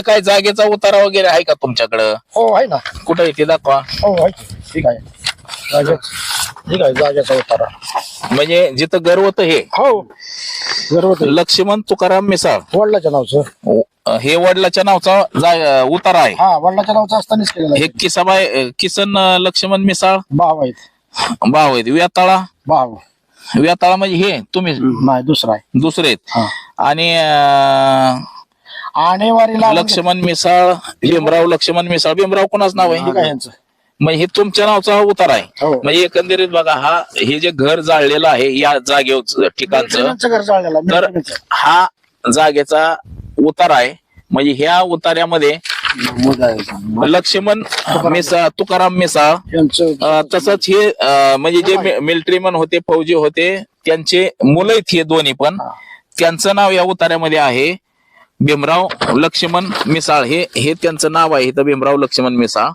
काय जागेचा उतारा वगैरे आहे का तुमच्याकडं? हो आहे ना. कुठं आहे ते दाखवा. हो आहे. की. ठीक आहे. जागे ठीक आहे जागेचा उतारा. म्हणजे जिथं घर होतं हे. हो. गर्भवती लक्ष्मण तुकाराम मिसाळ. वडिलाच्या नावचं. हे वडिलाच्या नावचा जा- उतारा आहे. हा वडिलाच्या नावचं असतानाच केलेलं हे आहे. किसाबाई किसन अं, लक्ष्मण मिसाळ? भाव आहेत. भाव आहेत. व्याताळा? भाव. व्याताळा म्हणजे हे तुम्ही? नाही दुसरा आहे. दुसरे आहेत. हा. आणि अं, आणेवारीला लक्ष्मण मिसाळ भीमराव लक्ष्मण मिसाळ भीमराव कोणाच नाव आहे? यांचं. म्हणजे हे तुमच्या नावचा उतारा आहे. हो. म्हणजे एकंदरीत बघा हा हे जे घर जाळलेलं आहे या जागेवर ठिकाणचं घर जाळलेलं. तर. हा जागेचा उतारा आहे. म्हणजे ह्या उतार्यामध्ये आहे. लक्ष्मण मिसाळ तुकाराम मिसाळ यांचं अं, तसंच हे अं, म्हणजे जे मिलिटरीमन होते फौजी होते त्यांचे मुलं आहेत हे दोन्ही पण. त्यांचं नाव या उतार्यामध्ये आहे. भीमराव लक्ष्मण मिसाळ हे हे त्यांचं नाव आहे इथं भीमराव लक्ष्मण मिसाळ.